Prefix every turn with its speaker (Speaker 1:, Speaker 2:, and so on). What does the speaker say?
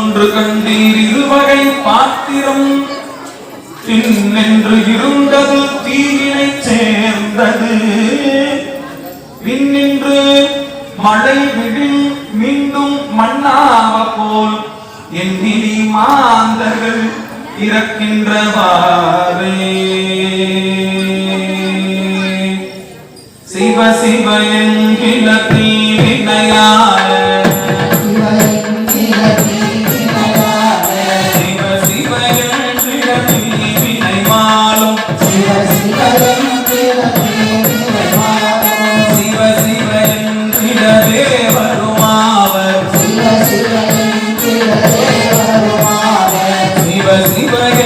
Speaker 1: ஒன்று கண்டீர் இருவகை பாத்திரம் பின்னென்று இருந்தது தீவினை சேர்ந்தது. பின்னின்று மழை விடில் மீண்டும் மண்ணாவ போல் என் மாந்தர்கள் இறக்கின்றவாறே. சிவ சிவ என்கிற
Speaker 2: Siva Siva Indra Deva Rumaver
Speaker 1: Siva Siva Indra Deva Rumaver
Speaker 2: Siva Siva Indra Deva
Speaker 1: Rumaver